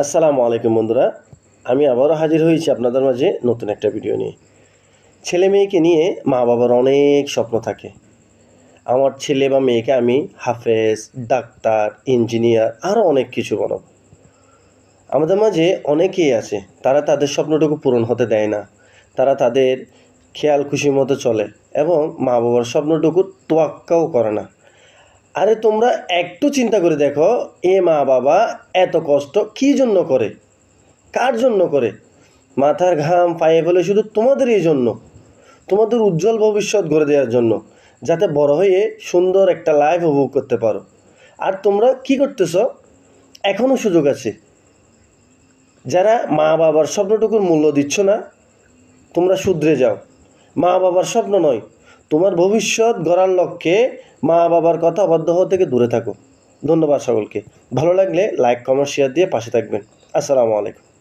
আসসালামু আলাইকুম বন্ধুরা। আমি আবারও হাজির হয়েছি আপনাদের মাঝে নতুন একটা ভিডিও নিয়ে। ছেলে মেয়েকে নিয়ে মা বাবার অনেক স্বপ্ন থাকে। আমার ছেলে বা মেয়েকে আমি হাফেজ, ডাক্তার, ইঞ্জিনিয়ার আরও অনেক কিছু বানাবো আমাদের মাঝে অনেকেই আছে, তারা তাদের স্বপ্নটুকু পূরণ হতে দেয় না। তারা তাদের খেয়াল খুশি মতো চলে এবং মা বাবার স্বপ্নটুকু তোয়াক্কাও করে না। আরে তোমরা একটু চিন্তা করে দেখো, এ মা বাবা এত কষ্ট কী জন্য করে? কার জন্য করে? মাথার ঘাম, পায়ে ফেলে শুধু তোমাদের এই জন্য। তোমাদের উজ্জ্বল ভবিষ্যৎ গড়ে দেওয়ার জন্য, যাতে বড় হয়ে সুন্দর একটা লাইফ উপভোগ করতে পারো। আর তোমরা কি করতেছ? এখনও সুযোগ আছে। যারা মা বাবার স্বপ্নটুকুর মূল্য দিচ্ছ না, তোমরা শুধরে যাও। মা বাবার স্বপ্ন নয় তোমার ভবিষ্যৎ গড়ার লক্ষ্যে মা বাবার কথা অবাধ্য হওয়া থেকে দূরে থাকো। ধন্যবাদ সকলকে। ভালো লাগলে লাইক কমেন্ট শেয়ার দিয়ে পাশে থাকবেন। আসসালামু আলাইকুম।